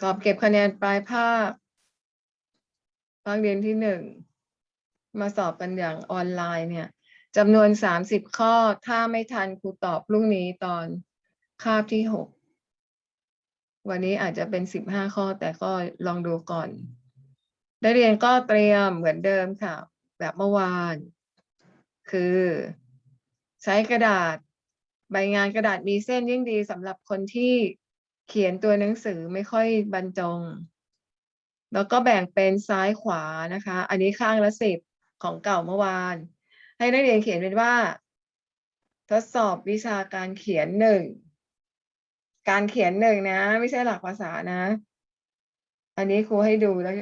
สอบเก็บคะแนนปลายภาคภาคเรียนที่หนึ่ง มาสอบกันอย่างออนไลน์เนี่ยจำนวนสามสิบข้อ ถ้าไม่ทันครูตอบพรุ่งนี้ตอนคาบที่หก วันนี้อาจจะเป็นสิบห้าข้อแต่ก็ลองดูก่อนนักเรียนก็เตรียมเหมือนเดิมค่ะ แบบเมื่อวาน คือ ใช้กระดาษ ใบงานกระดาษมีเส้นยิ่งดีสำหรับคนที่ เขียนตัวหนังสือไม่ค่อยบรรจง แล้วก็แบ่งเป็นซ้ายขวานะคะ อันนี้ข้างละสิบของเก่าเมื่อวาน ให้นักเรียนเขียนเป็นว่า ทดสอบวิชาการเขียนหนึ่ง การเขียนหนึ่งนะ ไม่ใช่หลักภาษานะ อันนี้ครูให้ดูแล้ว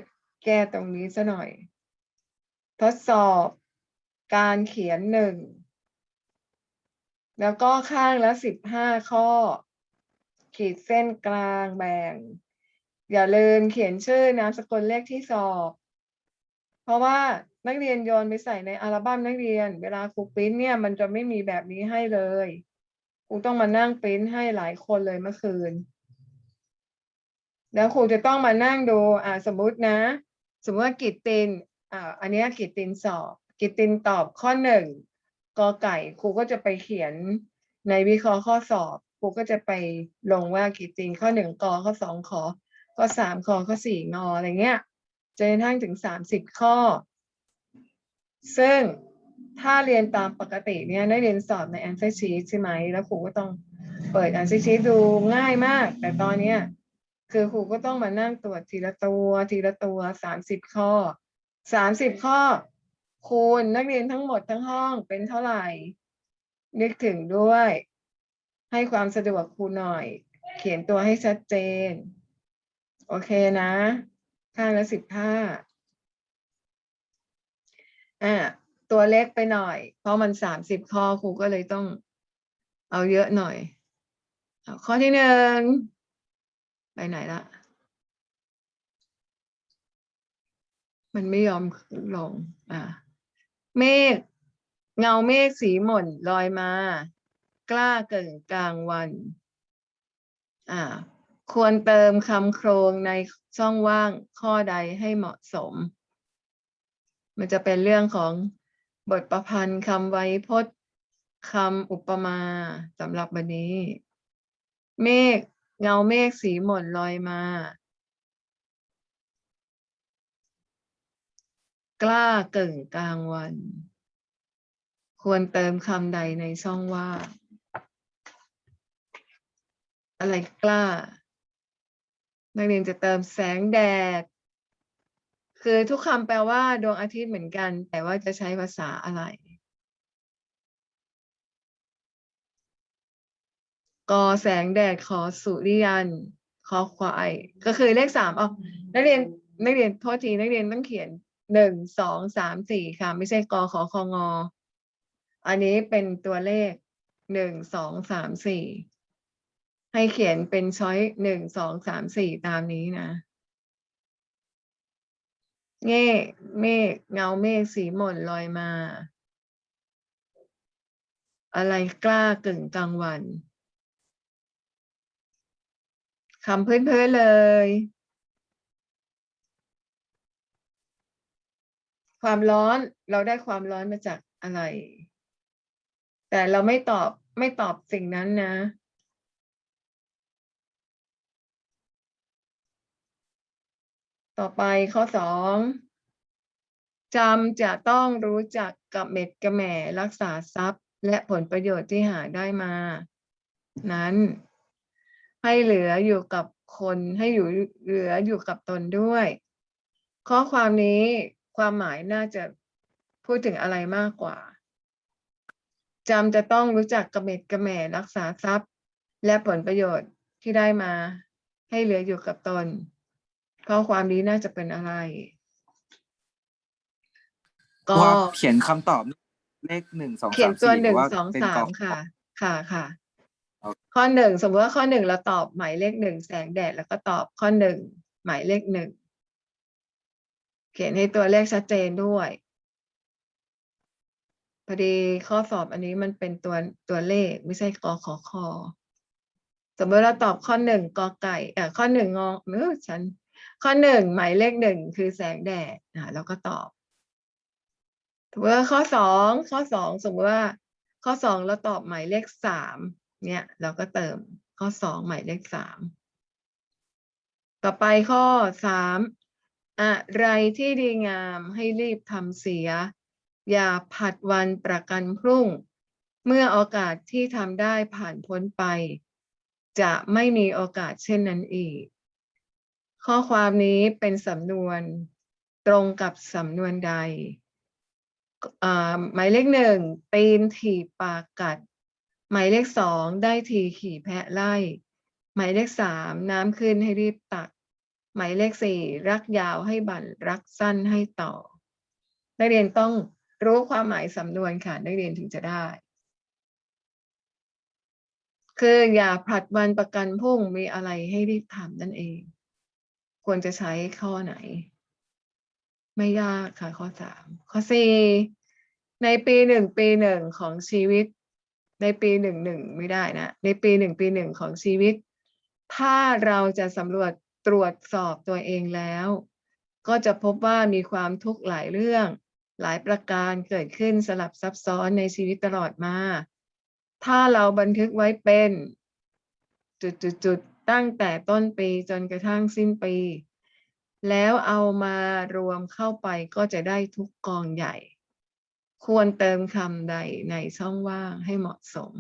แก้ตรงนี้ซะหน่อย ทดสอบการเขียนหนึ่งแล้วก็ข้างละสิบห้าข้อ ขีดเส้นกลางแบ่ง อย่าลืมเขียนชื่อนามสกุลเลขที่สอบ เพราะว่านักเรียนโยนไปใส่ในอัลบั้มนักเรียน เวลาครูปริ้นเนี่ยมันจะไม่มีแบบนี้ให้เลยครูต้องมานั่งปริ้นให้หลายคนเลยเมื่อคืน แล้วครูจะต้องมานั่งดูอ่าสมมุตินะ สมมติว่ากิตตินอ่าอันนี้กิตตินสอบ กิตตินตอบข้อหนึ่งกอไก่ครูก็จะไปเขียนในวิเคราะห์ข้อสอบ รูก็จะไปลงว่ากิตตินข้อหนึ่งกอข้อสองขอข้อสามขอข้อสี่งออะไรเงี้ยจนกระทั่งถึงสามสิบข้อ ซึ่งถ้าเรียนตามปกติเนี่ยได้เรียนสอบใน answer sheet ใช่ไหม แล้วครูก็ต้องเปิด answer sheet ดูง่ายมาก แต่ตอนเนี้ยคือครูก็ต้องมานั่งตรวจทีละตัวทีละตัวสามสิบข้อสามสิบข้อ คูณนักเรียนทั้งหมดทั้งห้องเป็นเท่าไหร่ นึกถึงด้วย ให้ความสะดวกครูหน่อย เขียนตัวให้ชัดเจน โอเคนะข้างละสิบห้าอะตัวเล็กไปหน่อย เพราะมันสามสิบข้อครูก็เลยต้องเอาเยอะหน่อยอข้อที่หนึ่งไปไหนละ มันไม่ยอมลง อะ เมฆเงาเมฆสีหม่นลอยมา กล้าเกินกลางวันอ่าควรเติมคำโครงในช่องว่างข้อใดให้เหมาะสม มันจะเป็นเรื่องของบทประพันธ์คำไวยพจน์คำอุปมาสำหรับวันนี้ เมฆเงาเมฆสีหม่นลอยมา กล้าเก่งกลางวัน ควรเติมคำใดในช่องว่าง อะไรกล้า นักเรียนจะเติมแสงแดด คือทุกคำแปลว่าดวงอาทิตย์เหมือนกัน แต่ว่าจะใช้ภาษาอะไร กอแสงแดดขอสุริยันคอควาย ก็คือเลขสามเอนักเรียนนักเรียนโทษทีนักเรียนต้องเขียนหนึ่งสองสามสี่ค่ะ ไม่ใช่กอขอคองอ อันนี้เป็นตัวเลขหนึ่งสองสามสี่ ให้เขียนเป็นช้อยหนึ่งสองสามสี่ตามนี้นะเง่เมฆเงาเมฆสีหม่นลอยมา อะไรกล้ากึ่งกลางวันคำพื้นๆเลย ความร้อนเราได้ความร้อนมาจากอะไร แต่เราไม่ตอบไม่ตอบสิ่งนั้นนะ ต่อไปข้อสองจำจะต้องรู้จักกับเม็ดกระแหม่รักษาทรัพย์ และผลประโยชน์ที่หาได้มา นั้น ให้เหลืออยู่กับคนให้อยู่เหลืออยู่กับตนด้วย ข้อความนี้ความหมายน่าจะพูดถึงอะไรมากกว่าจำจะต้องรู้จักกระเม็ดกระแหม่รักษาทรัพย์ และผลประโยชน์ที่ได้มา ให้เหลืออยู่กับตน ข้อความนี้น่าจะเป็นอะไร ก็ว่าเขียนคำตอบเลขหนึ่งสองเขียสานมตัวสี่หนึ่งว่าสองเป็นสากอมค่ะ ค่ะค่ะโอเคข้อหนึ่งสมมติว่าข้อหนึ่งเราตอบหมายเลขหนึ่งแสงแดดแล้วก็ตอบข้อหนึ่งหมายเลขหนึ่งเขียนให้ตัวเลขชัดเจนด้วยพอดีข้อสอบอันนี้มันเป็นตัวตัวเลขไม่ใช่กอขอคอสมมติเราตอบข้อหนึ่งกอไก่เอ่อข้อหนึ่งงอเออฉัน ข้อหนึ่งหมายเลขหนึ่งคือแสงแดดอ่าเราก็ตอบสมมติว่าข้อสองข้อสองสมมติว่า ข้อสองเราตอบหมายเลขสามเนี่ย เราก็เติมข้อสองหมายเลขสามต่อไปข้อสามอะไรที่ดีงามให้รีบทำเสีย อย่าผัดวันประกันพรุ่ง เมื่อโอกาสที่ทำได้ผ่านพ้นไป จะไม่มีโอกาสเช่นนั้นอีก ข้อความนี้เป็นสำนวนตรงกับสำนวนใดอ่าหมายเลขหนึ่งตีนถีปากกัด หมายเลขสองได้ทีขี่แพะไล่ หมายเลขสามน้ำขึ้นให้รีบตัก หมายเลขสี่รักยาวให้บั่นรักสั้นให้ต่อ นักเรียนต้องรู้ความหมายสำนวนค่ะนักเรียนถึงจะได้ คืออย่าผลัดวันประกันพรุ่งมีอะไรให้รีบทำนั่นเอง ควรจะใช้ข้อไหน ไม่ยากค่ะข้อสามข้อสี่ในปีหนึ่งปีหนึ่งของชีวิต ในปีหนึ่งหนึ่งไม่ได้นะ ในปีหนึ่งปีหนึ่งของชีวิต ถ้าเราจะสำรวจตรวจสอบตัวเองแล้ว ก็จะพบว่ามีความทุกข์หลายเรื่อง หลายประการเกิดขึ้นสลับซับซ้อนในชีวิตตลอดมา ถ้าเราบันทึกไว้เป็น จุดๆๆ ตั้งแต่ต้นปีจนกระทั่งสิ้นปี แล้วเอามารวมเข้าไปก็จะได้ทุกกองใหญ่ ควรเติมคำใดในช่องว่างให้เหมาะสม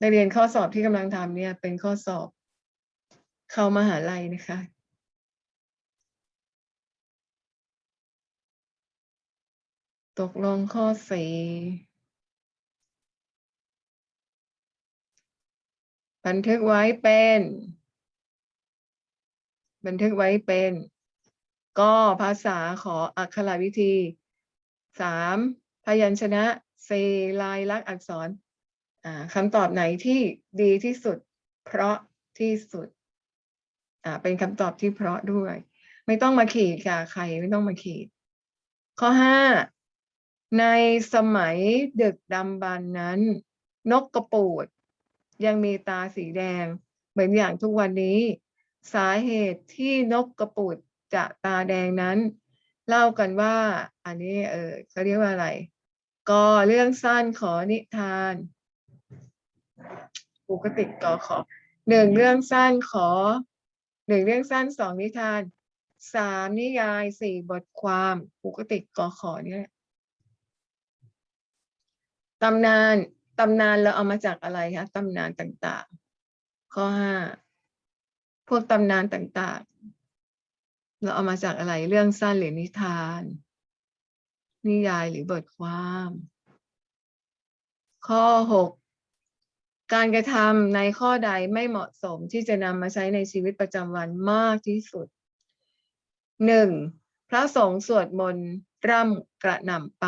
นักเรียนข้อสอบที่กำลังทำเนี่ยเป็นข้อสอบเข้ามหาลัยนะคะ ตกลงข้อสี่ บันทึกไว้เป็น บันทึกไว้เป็น ก็ภาษาขออักขระวิธีสามพยัญชนะสี่ลายลักษณ์อักษรคำตอบไหนที่ดีที่สุด เพราะที่สุด เป็นคำตอบที่เพราะด้วย ไม่ต้องมาขีดค่ะใครไม่ต้องมาขีด ข้อห้าในสมัยดึกดำบรรพ์นั้น นกกระปูด ยังมีตาสีแดง เหมือนอย่างทุกวันนี้ สาเหตุที่นกกระปูดจะตาแดงนั้น เล่ากันว่า อันนี้เออเขาเรียกว่าอะไรก็เรื่องสั้นขอนิทานปกติกอขอหนึ่งเรื่องสั้นขอหนึ่งเรื่องสั้นสองนิทานสามนิยายสี่บทความปกติกอขอเนี่ยตำนาน ตำนานเราเอามาจากอะไรคะตำนานต่างๆ ข้อห้าพวกตำนานต่างๆ เราเอามาจากอะไรเรื่องสั้นหรือนิทาน นิยายหรือบทความ ข้อหกการกระทำในข้อใดไม่เหมาะสมที่จะนำมาใช้ในชีวิตประจำวันมากที่สุดหนึ่งพระสงฆ์สวดมนต์ร่ำกระหน่ำไป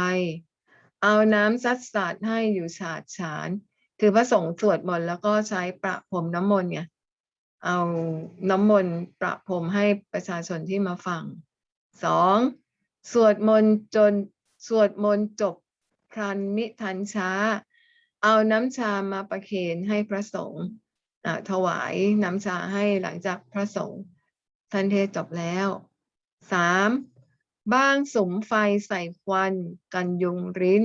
เอาน้ำซัดสาดให้อยู่ฉาดฉาน คือพระสงฆ์สวดมนต์แล้วก็ใช้ประพรมน้ำมนต์ไงเอาน้ำมนต์ประพรมให้ประชาชนที่มาฟังสองสวดมนต์จนสวดมนต์จบพรันมิทันช้า เอาน้ำชามาประเคนให้พระสงฆ์ถวายน้ำชาให้หลังจากพระสงฆ์ท่านเทศจบแล้วสาม บ้างสมไฟใส่ควันกันยุงริ้น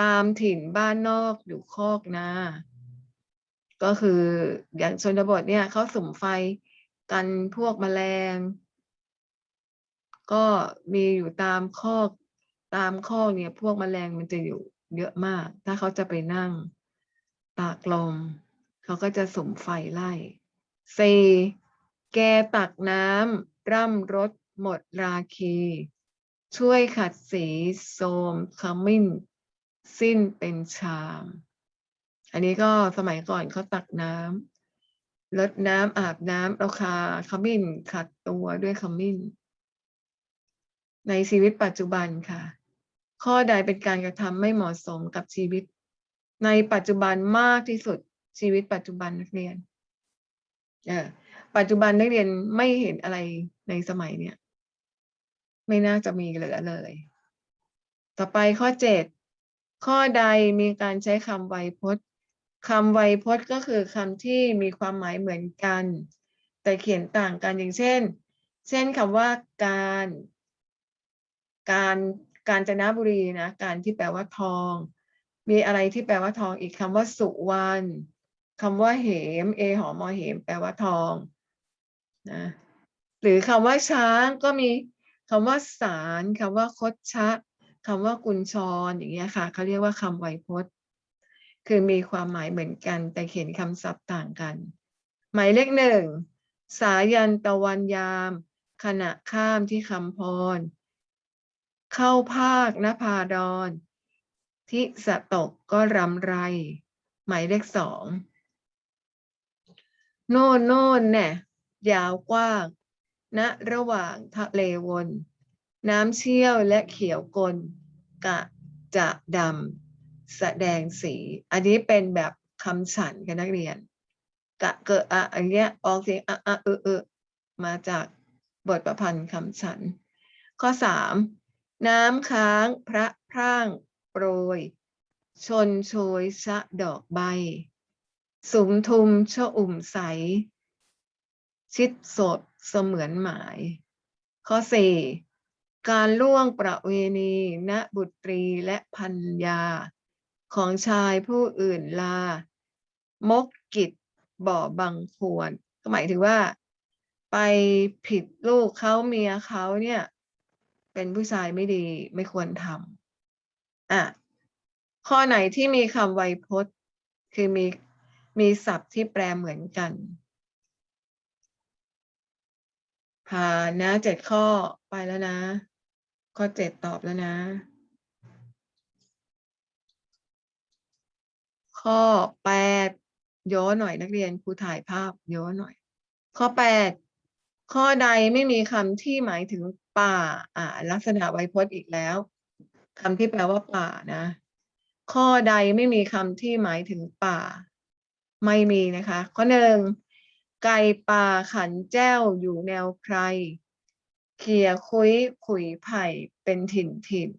ตามถิ่นบ้านนอกอยู่คอกนา ก็คืออย่างชนบทเนี่ยเขาสมไฟกันพวกแมลง ก็มีอยู่ตามคอกตามคอกเนี่ยพวกแมลงมันจะอยู่เยอะมาก ถ้าเขาจะไปนั่งตากลมเขาก็จะสมไฟไล่สี่แกตักน้ำร่ำรส หมดราคี ช่วยขัดสีโสมขมิ้น สิ้นเป็นชาม อันนี้ก็สมัยก่อนเขาตักน้ำลดน้ำอาบน้ำเอาคาขมิ้นขัดตัวด้วยขมิ้น ในชีวิตปัจจุบันค่ะ ข้อใดเป็นการกระทำไม่เหมาะสมกับชีวิต ในปัจจุบันมากที่สุดชีวิตปัจจุบันนักเรียน เออปัจจุบันนักเรียนไม่เห็นอะไรในสมัยเนี้ย ไม่น่าจะมีเหลือเลย ต่อไปข้อเจ็ดข้อใดมีการใช้คำไวยพจน์คำไวยพจน์ก็คือคำที่มีความหมายเหมือนกัน แต่เขียนต่างกันอย่างเช่น เช่นคำว่าการ การกาญจนบุรีนะการที่แปลว่าทอง มีอะไรที่แปลว่าทองอีกคำว่าสุวรรณคำว่าเหมเอหอมอเหม แปลว่าทองนะหรือคำว่าช้างก็มี คำว่าสารคำว่าคดชะคำว่ากุญชรอย่างเงี้ยค่ะเขาเรียกว่าคำไวยพจน์ คือมีความหมายเหมือนกัน แต่เขียนคำศัพท์ต่างกัน หมายเลขหนึ่งสายันตะวันยาม ขณะข้ามที่คำพร เข้าภาคนภาดรทิสตกก็รำไร หมายเลขสอง โน่นโน่นเนี่ยยาวกว้าง ณระหว่างทะเลวน น้ำเชี่ยวและเขียวกลกะจะดำแสดงสี อันนี้เป็นแบบคำฉันกันนักเรียน กะเกอะอะอันเนี้ยออกเสียงอะอะเออเออมาจากบทประพันธ์คำฉัน ข้อสามน้ำค้างพระพร่างโปรย ชนโชยชะดอกใบ สุมทุมชะอุ่มใส ชิดสดเสมือนหมาย ข้อสี่การล่วงประเวณีณบุตรีและพัญญาของชายผู้อื่นลา มกกิจบ่อบังควรก็หมายถึงว่า ไปผิดลูกเขาเมียเขาเนี่ย เป็นผู้ชายไม่ดีไม่ควรทำอะข้อไหนที่มีคำไวยพจน์ คือมีมีศัพท์ที่แปลเหมือนกัน ผ่านนะเจ็ดข้อไปแล้วนะ ข้อเจ็ดตอบแล้วนะ ข้อแปดย้อนหน่อยนักเรียนครูถ่ายภาพย้อนหน่อย ข้อแปดข้อใดไม่มีคำที่หมายถึงป่า อ่า ลักษณะไวยพจน์อีกแล้วคำที่แปลว่าป่านะ ข้อใดไม่มีคำที่หมายถึงป่า ไม่มีนะคะ ข้อหนึ่ง ไก่ป่าขันแจ้วอยู่แนวใคร เขียคุยขุยไผ่เป็นถิ่นถิ่น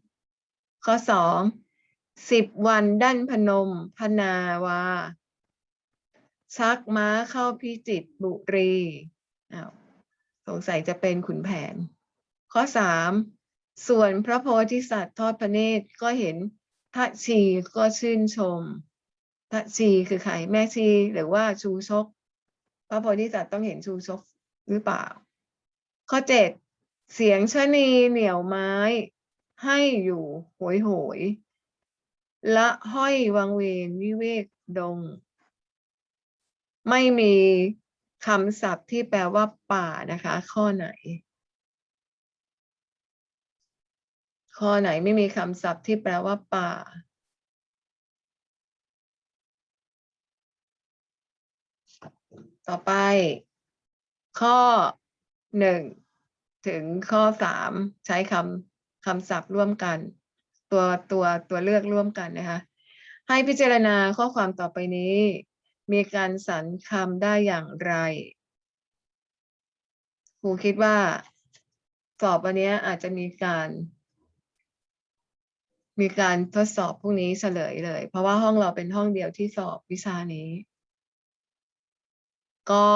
ข้อสองสิบวันด้านพนมพนาวา ชักม้าเข้าพิจิตรบุรีอ้าวสงสัยจะเป็นขุนแผน ข้อสามส่วนพระโพธิสัตว์ทอดพระเนตรก็เห็นทะชีก็ชื่นชมทะชีคือใครแม่ชีหรือว่าชูชก พระโพธิสัตว์ต้องเห็นชูชกหรือเปล่า ข้อเจ็ดเสียงชะนีเหนี่ยวไม้ ให้อยู่โหยโหยละห้อยวังเวงวิเวกดง ไม่มีคำศัพท์ที่แปลว่าป่านะคะ ข้อไหน ข้อไหนไม่มีคำศัพท์ที่แปลว่าป่า ต่อไป ข้อหนึ่งถึงข้อสามใช้คำคำศัพท์ร่วมกัน ตัวตัวตัวเลือกร่วมกันนะคะให้พิจารณาข้อความต่อไปนี้ มีการสรรคำได้อย่างไรครูคิดว่า สอบวันนี้อาจจะมีการ มีการทดสอบพรุ่งนี้เฉลยเลย เพราะว่าห้องเราเป็นห้องเดียวที่สอบวิชานี้ ก็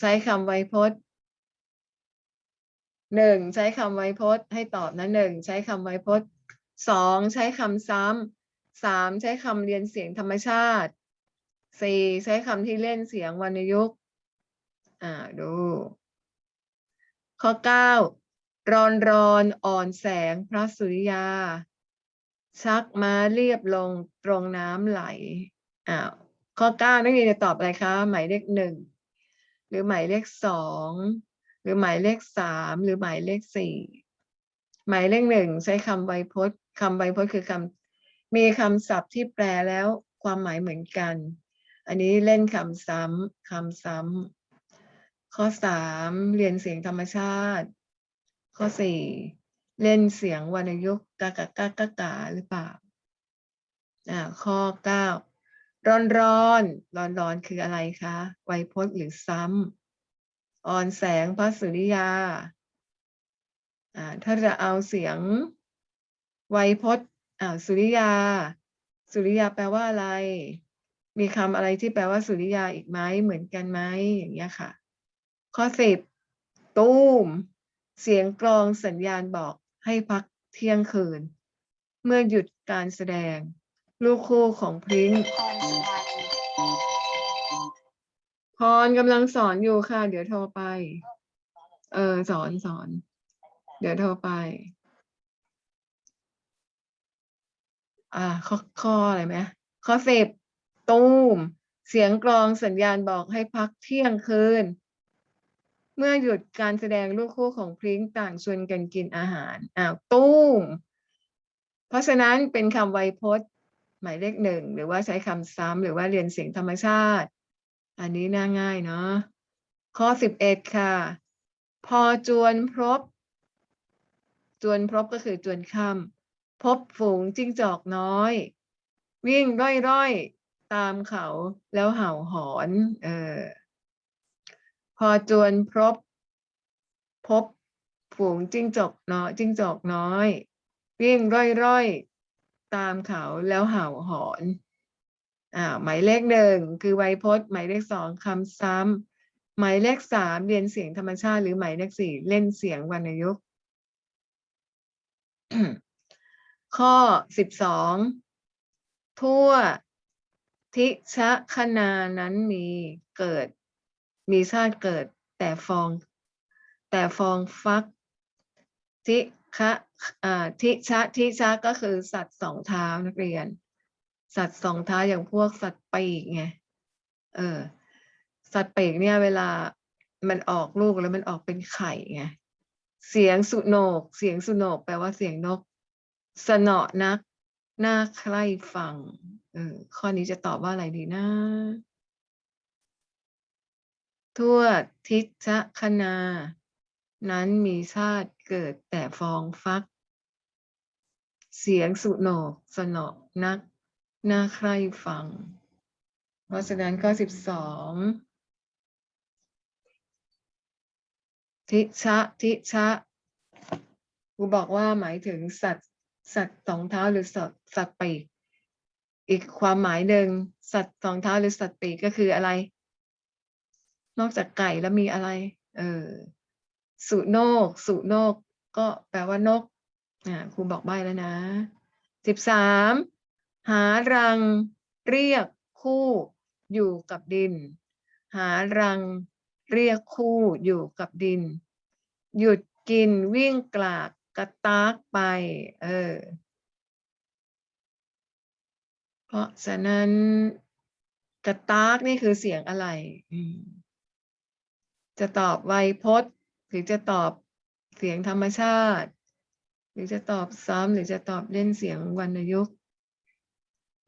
ใช้คำไวยพจน์หนึ่งใช้คำไวยพจน์ให้ตอบนะหนึ่งใช้คำไวยพจน์สองใช้คำซ้ำสามใช้คำเรียนเสียงธรรมชาติสี่ใช้คำที่เล่นเสียงวรรณยุกต์อ่าดู ข้อเก้ารอนรอนอ่อนแสงพระสุริยา ชักม้าเรียบลงตรงน้ำไหลอ้าวข้อเก้านักเรียนจะตอบอะไรคะ หมายเลขหนึ่ง หรือหมายเลขสองหรือหมายเลขสามหรือหมายเลขสี่หมายเลขหนึ่งใช้คำไวยพจน์คำไวยพจน์คือคำมีคำศัพท์ที่แปลแล้วความหมายเหมือนกัน อันนี้เล่นคำซ้ำคำซ้ำข้อสามเรียนเสียงธรรมชาติ ข้อสี่เล่นเสียงวรรณยุกต์กากากากากาหรือเปล่าอ่าข้อเก้า ร้อนร้อนร้อนร้อนคืออะไรคะไวยพจน์หรือซ้ำอ่อนแสงพระสุริยาถ้าจะเอาเสียงไวยพจน์อ่าสุริยา สุริยาแปลว่าอะไร มีคำอะไรที่แปลว่าสุริยาอีกไหมเหมือนกันไหมอย่างเงี้ยค่ะ ข้อสิบตูมเสียงกลองสัญญาณบอกให้พักเที่ยงคืน เมื่อหยุดการแสดง ลูกคู่ของพริ้งพรสุวรรณพรกำลังสอนอยู่ค่ะ เดี๋ยวโทรไป เออ สอนสอน เดี๋ยวโทรไป อ่า ข้อข้ออะไรไหมข้อสิบตูม เสียงกลองสัญญาณบอกให้พักเที่ยงคืน เมื่อหยุดการแสดงลูกคู่ของพริ้งต่างชวนกันกินอาหาร อ้าว ตูม เพราะฉะนั้นเป็นคำไวยพจน์ หมายเลขหนึ่งหรือว่าใช้คำซ้ำหรือว่าเรียนเสียงธรรมชาติ อันนี้น่าง่ายเนาะข้อสิบเอ็ดค่ะ พอจวนพบ จวนพบก็คือจวนค่ำพบฝูงจิ้งจอกน้อย วิ่งร่อยๆ ตามเขาแล้วเห่าหอน เออ พอจวนพบ พบฝูงจิ้งจอกน้อยจิ้งจอกน้อย วิ่งร่อยๆ ตามเขาแล้วเห่าหอนอ่าหมายเลขหนึ่งคือไวยพจน์ หมายเลขสองคำซ้ำหมายเลขสามเรียนเสียงธรรมชาติหรือหมายเลขสี่เล่นเสียงวรรณยุกต์ข้อสิบสองทั่วทิชะคณานั้นมีเกิด มีชาติเกิด แต่ฟอง แต่ฟองฟักทิ คะทิชะทิชะก็คือสัตว์สองเท้านักเรียน สัตว์สองเท้าอย่างพวกสัตว์ปีกไงเออ สัตว์ปีกเนี่ยเวลามันออกลูกแล้วมันออกเป็นไข่ไงเสียงสุโนก เสียงสุโนก แปลว่าเสียงนก สนอนักน่าใคร่ฟังเออข้อนี้จะตอบว่าอะไรดีนะ ทั่วทิชะคณา นั้นมีชาติ เกิดแต่ฟองฟัก เสียงสุโหนกสนอนักน่าใคร่ฟัง เพราะฉะนั้นข้อสิบสองทิชะทิชะครูบอกว่าหมายถึงสัตว์สัตว์สองเท้าหรือสัตว์สัตว์ปีก อีกความหมายหนึ่งสัตว์สองเท้าหรือสัตว์ปีกก็คืออะไร นอกจากไก่แล้วมีอะไร เออ สุโนก สุโนก ก็แปลว่านกอ่าครูบอกใบแล้วนะสิบสามหารังเรียกคู่อยู่กับดิน หารังเรียกคู่อยู่กับดิน หยุดกินวิ่งกลากกระตากไป เออ เพราะฉะนั้นกระตากนี่คือเสียงอะไร จะตอบไวยพจน์ หรือจะตอบเสียงธรรมชาติ หรือจะตอบซ้ำหรือจะตอบเล่นเสียงวรรณยุกต์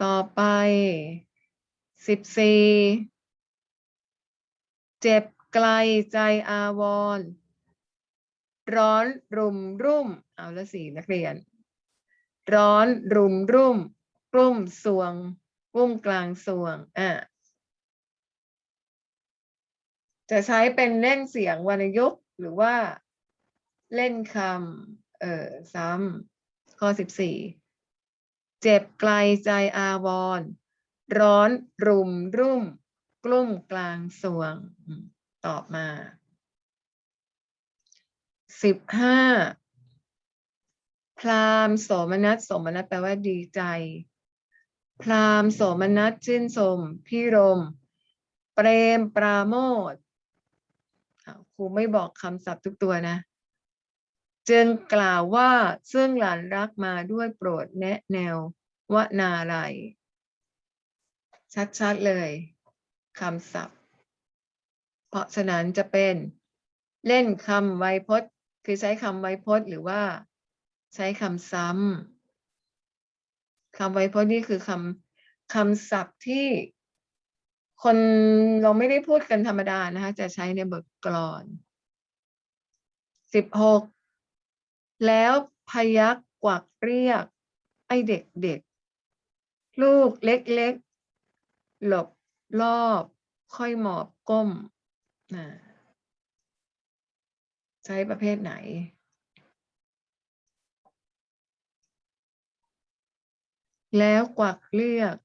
ต่อไปสิบสี่เจ็บไกลใจอาวร ร้อนรุมรุ่ม เอาละสี่นักเรียน ร้อนรุมรุ่ม กลุ่มสวงกุ้มกลางสวงอะจะใช้เป็นเล่นเสียงวรรณยุกต์หรือว่าเล่นคำเอ่อซ้ำข้อสิบสี่เจ็บไกลใจอาวร ร้อนรุมรุ่ม กลุ่มกลางสวง ตอบมาสิบห้าพราหมณ์โสมนัสโสมนัสแปลว่าดีใจ พราหมณ์โสมนัสชื่นชมพี่รม เปรมปราโมท ครูไม่บอกคำศัพท์ทุกตัวนะจึงกล่าวว่าซึ่งหลานรักมาด้วยโปรดแนะแนววนาไรชัดๆเลยคำศัพท์ เพราะฉะนั้นจะเป็นเล่นคำไวยพจน์ คือใช้คำไวยพจน์หรือว่า ใช้คำซ้ำคำไวยพจน์นี่คือคำคำศัพท์ที่ คนเราไม่ได้พูดกันธรรมดานะคะ จะใช้ในบทกลอนสิบหกแล้วพยักกวักเรียก ไอเด็กเด็กลูกเล็กๆ หลบรอบ ค่อยหมอบก้มนะใช้ประเภทไหน แล้วกวักเรียก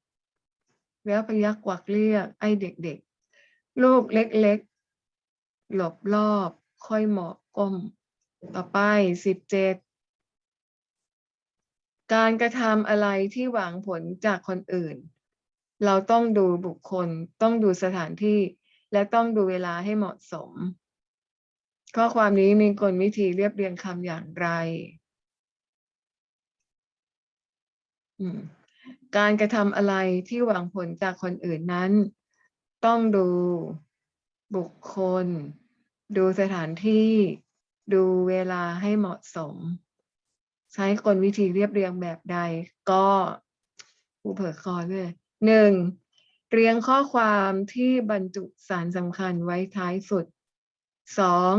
แล้วพยักกวักเรียก ไอ้เด็กๆ ลูกเล็กๆ หลบรอบ ค่อยหมอบก้ม ต่อไปสิบเจ็ดการกระทำอะไรที่หวังผลจากคนอื่น เราต้องดูบุคคล ต้องดูสถานที่ และต้องดูเวลาให้เหมาะสม ข้อความนี้มีกลวิธีเรียบเรียงคำอย่างไร อืม การกระทำอะไรที่หวังผลจากคนอื่นนั้น ต้องดูบุคคล ดูสถานที่ ดูเวลาให้เหมาะสม ใช้กลวิธีเรียบเรียงแบบใดก็ผู้เผยคอด้วยหนึ่งเรียงข้อความที่บรรจุสารสำคัญไว้ท้ายสุดสอง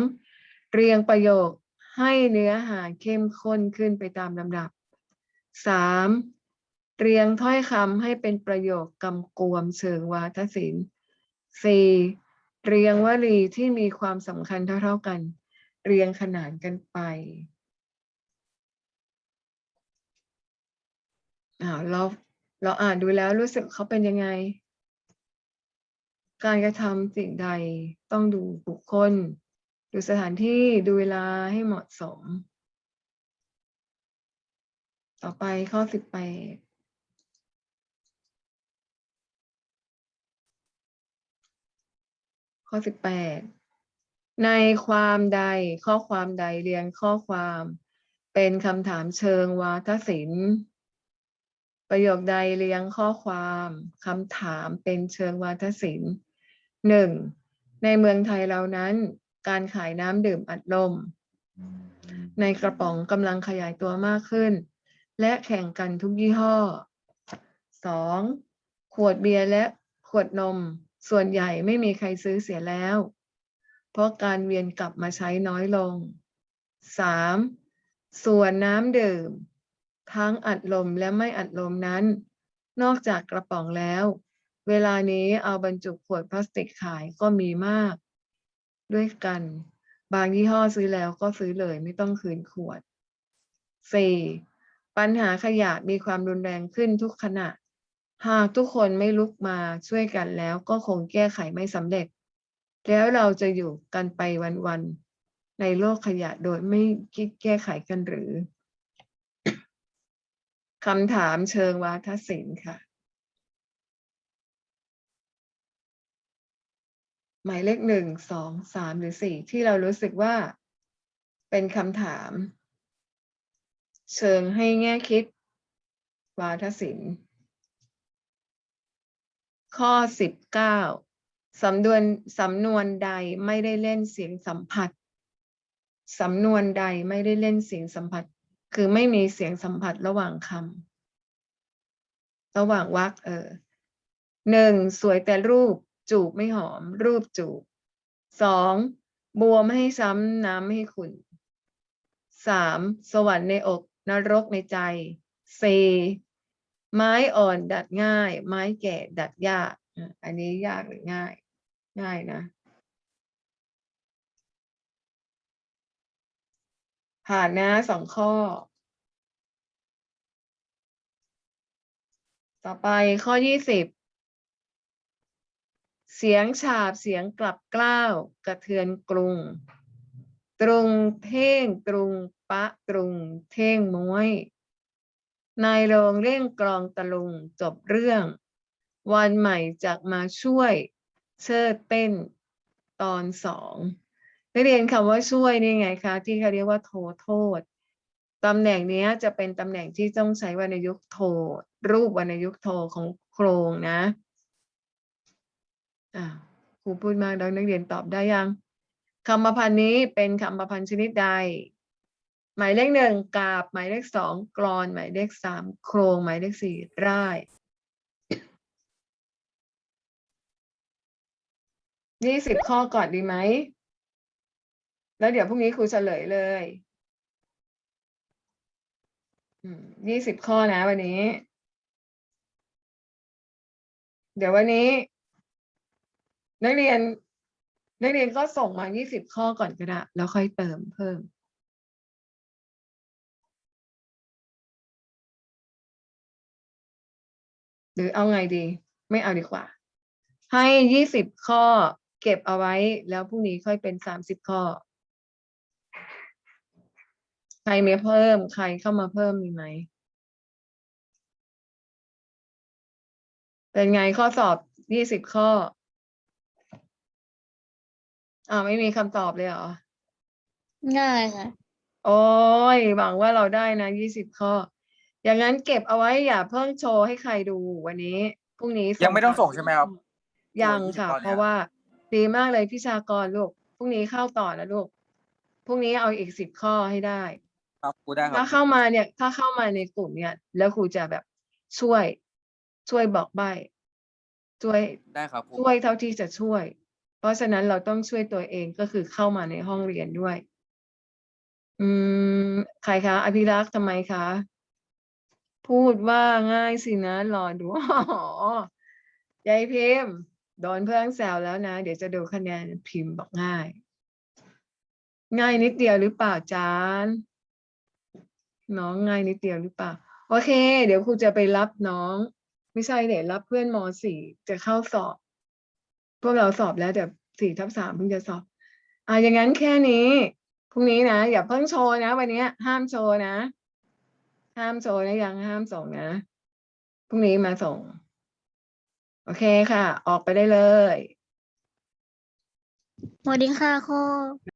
เรียงประโยคให้เนื้อหาเข้มข้นขึ้นไปตามลำดับสาม เรียงถ้อยคำให้เป็นประโยคกำกวมเชิงวาทศิลป์สี่เรียงวลีที่มีความสำคัญเท่าๆกัน เรียงขนานกันไปอ่าเราเราอ่านดูแล้วรู้สึกเขาเป็นยังไง การกระทำสิ่งใดต้องดูบุคคล ดูสถานที่ดูเวลาให้เหมาะสม ต่อไปข้อสิบแปด ข้อสิบแปดในความใดข้อความใดเรียงข้อความ เป็นคำถามเชิงวาทศิลป์ ประโยคใดเรียงข้อความคำถามเป็นเชิงวาทศิลป์หนึ่งในเมืองไทยเรานั้น การขายน้ำดื่มอัดลม ในกระป๋องกำลังขยายตัวมากขึ้น และแข่งกันทุกยี่ห้อ 2. ขวดเบียร์และขวดนม ส่วนใหญ่ไม่มีใครซื้อเสียแล้ว เพราะการเวียนกลับมาใช้น้อยลง 3. ส่วนน้ำดื่ม ทั้งอัดลมและไม่อัดลมนั้น นอกจากกระป๋องแล้ว เวลานี้เอาบรรจุขวดพลาสติกขายก็มีมาก ด้วยกัน บางยี่ห้อซื้อแล้วก็ซื้อเลยไม่ต้องคืนขวด 4. ปัญหาขยะมีความรุนแรงขึ้นทุกขณะ หากทุกคนไม่ลุกมาช่วยกันแล้วก็คงแก้ไขไม่สำเร็จ แล้วเราจะอยู่กันไปวันๆในโลกขยะโดยไม่คิดแก้ไขกันหรือคำถามเชิงวาทศิลป์ค่ะ หมายเลขหนึ่งสองสามหรือสี่ที่เรารู้สึกว่า เป็นคำถาม เชิงให้แง่คิด วาทศิลป์ ข้อสิบเก้าสำนวนสำนวนใดไม่ได้เล่นเสียงสัมผัส สำนวนใดไม่ได้เล่นเสียงสัมผัส คือไม่มีเสียงสัมผัสระหว่างคำระหว่างวรรคเออหนึ่งสวยแต่รูปจูบไม่หอม รูปจูบสองบัวไม่ให้ซ้ำน้ำไม่ให้ขุ่นสามสวรรค์ในอก นรกในใจสี่ ไม้อ่อนดัดง่าย ไม้แก่ดัดยาก อันนี้ยากหรือง่าย ง่ายนะ ผ่านนะสองข้อ ต่อไปข้อยี่สิบเสียงฉาบเสียงกลับกล้าวกระเทือนกรุง ตรุงเท่งตรุงปะตรุงเท่งม้วย นายโรงเร่งกลองตะลุงจบเรื่อง วันใหม่จากมาช่วย เชิดเต้นตอนสองได้เรียนคำว่าช่วยนี่ไงคะที่เขาเรียกว่าโทโทษตำแหน่งนี้จะเป็นตำแหน่งที่ต้องใช้วรรณยุกต์โท รูปวรรณยุกต์โทของโครงนะอ่าครูพูดมากแล้วนักเรียนตอบได้ยังคำประพันธ์นี้เป็นคำประพันธ์ชนิดใด หมายเลขหนึ่งกาบ หมายเลขสองกรอน หมายเลขสามโครง หมายเลขสี่ร่ายยี่สิบข้อก่อนดีไหม แล้วเดี๋ยวพรุ่งนี้ครูเฉลยเลยยี่สิบข้อนะวันนี้ เดี๋ยววันนี้ นักเรียน นักเรียนก็ส่งมา20ข้อก่อนก็ได้แล้วค่อยเติมเพิ่ม หรือเอาไงดี ไม่เอาดีกว่า ให้ยี่สิบข้อเก็บเอาไว้แล้วพรุ่งนี้ค่อยเป็นสามสิบข้อ ใครมีเพิ่มใครเข้ามาเพิ่มมีไหม เป็นไงข้อสอบยี่สิบข้ออ่าวไม่มีคำตอบเลยเหรอ ง่ายค่ะ โอ้ยหวังว่าเราได้นะยี่สิบข้อ อย่างนั้นเก็บเอาไว้อย่าเพิ่งโชว์ให้ใครดูวันนี้พรุ่งนี้ยังไม่ต้องาส่งใช่ไหมครับยังตัว20ค่ะข้อเนี่ยเพราะว่าดีมากเลยพิชากรลูกพรุ่งนี้เข้าต่อนะลูกพรุ่งนี้เอาอีกสิบข้อให้ได้ ครับครูได้คถ้ารับเข้ามาเนี่ย ถ้าเข้ามาในกลุ่มเนี่ย แล้วครูจะแบบช่วย ช่วยบอกใบช่วย ได้ครับครูช่วยเท่าที่จะช่วย เพราะฉะนั้นเราต้องช่วยตัวเองก็คือเข้ามาในห้องเรียนด้วย อืม ใครคะ อภิรักษ์ทำไมคะ พูดว่าง่ายสินะรอดูอ๋อยายพิมพ์โดนเพื่อนแซวแล้วนะ เดี๋ยวจะดูคะแนนพิมพ์บอกง่าย ง่ายนิดเดียวหรือเปล่าจานน้องง่ายนิดเดียวหรือเปล่า โอเค เดี๋ยวครูจะไปรับน้อง ไม่ใช่เดี๋ยวรับเพื่อนมสี่จะเข้าสอบ พวกเราสอบแล้วแต่สี่ทับสามเพิ่งจะสอบอะอย่างนั้นแค่นี้พรุ่งนี้นะ อย่าเพิ่งโชว์นะ วันนี้ห้ามโชว์นะ ห้ามโชว์นะยังห้ามส่งนะพรุ่งนี้มาส่ง โอเคค่ะ ออกไปได้เลย สวัสดีค่ะครู